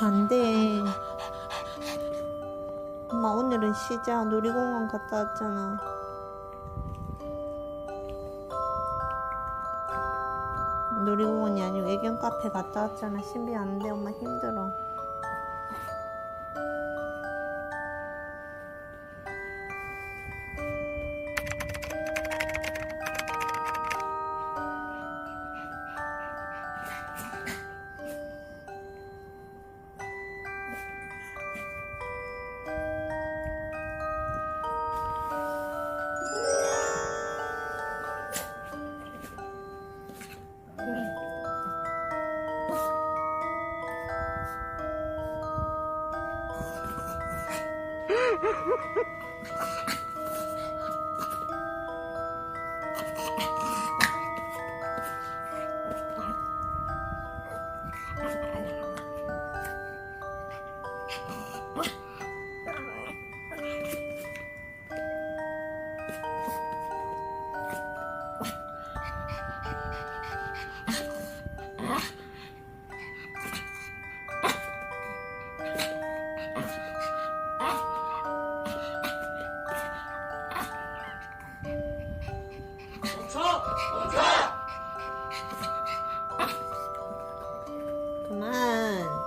안 돼. 엄마 오늘은 쉬자. 놀이공원 갔다 왔잖아. 놀이공원이 아니고 애견 카페 갔다 왔잖아. 신비 안 돼. 엄마 힘들어. 그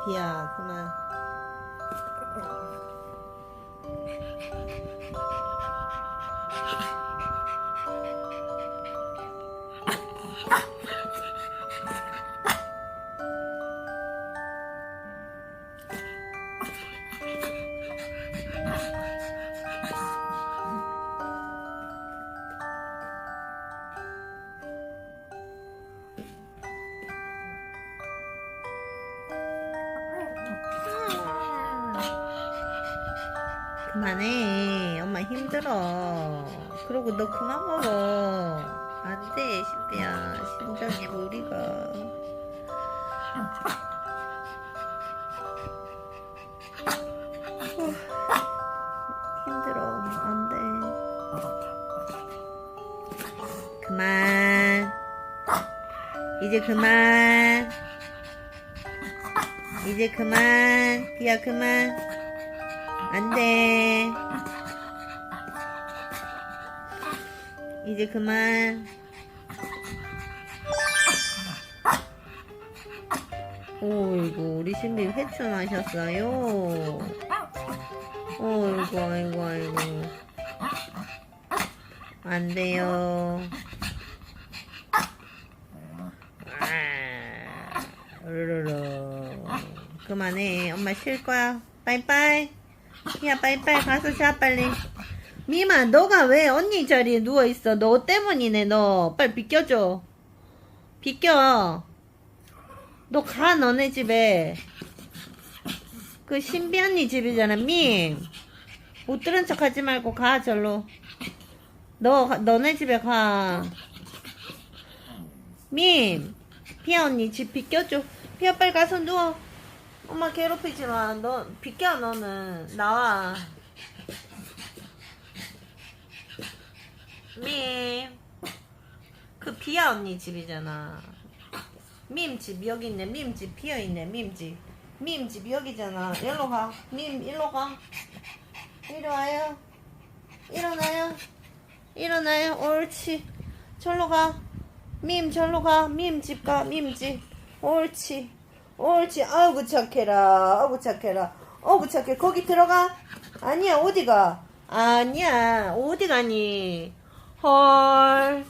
만. 비야, 그만. 그만해. 엄마 힘들어. 그러고 너 그만 먹어. 안 돼, 신비야. 심장에 무리가. 후, 힘들어. 안 돼. 그만. 이제 그만. 이제 그만. 비야, 그만. 안 돼. 이제 그만. 오이고, 우리 신비 회춘하셨어요. 어이구, 아이고, 아이고. 안 돼요. 아, 으르르. 그만해. 엄마 쉴 거야. 빠이빠이. 야, 빨리빨리 가서 자, 빨리. 미마, 너가 왜 언니 자리에 누워있어? 너 때문이네, 너. 빨리 비껴줘. 비껴. 너 가, 너네 집에. 그 신비 언니 집이잖아, 민. 못 들은 척 하지 말고 가, 절로. 너, 가- 너네 집에 가. 민. 피아 언니 집 비껴줘. 피아 빨리 가서 누워. 엄마 괴롭히지 마. 너 비켜 너는 나와. 밈. 그 비아 언니 집이잖아. 밈 집 여기 있네. 밈 집 비어 있네. 밈 집. 밈 집 여기잖아. 일로 가. 밈 일로 가. 이리 와요. 일어나요. 일어나요. 옳지. 절로 가. 밈 절로 가. 밈 집 가. 밈 집. 옳지. 옳지. 아이고 착해라. 아이고 착해라. 아이고 착해. 거기 들어가. 아니야. 어디가? 아니야. 어디 가니? 헐.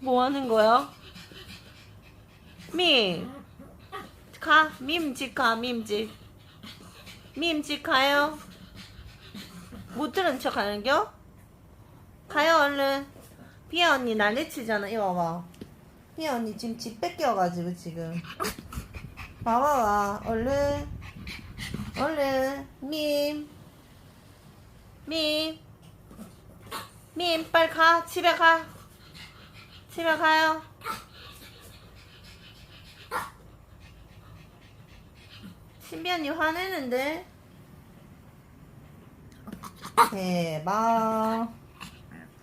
뭐 하는 거야? 밈. 가. 밈집 가. 밈집. 밈집 가요. 못 들은 척 하는겨? 가요 얼른. 비아 언니 난리치잖아. 이거 봐봐. 비아 언니 지금 집 뺏겨가지고 지금. 봐봐봐. 얼른. 얼른. 밈. 밈. 밈 빨리 가. 집에 가. 집에 가요. 신비 언니 화내는데? 대박.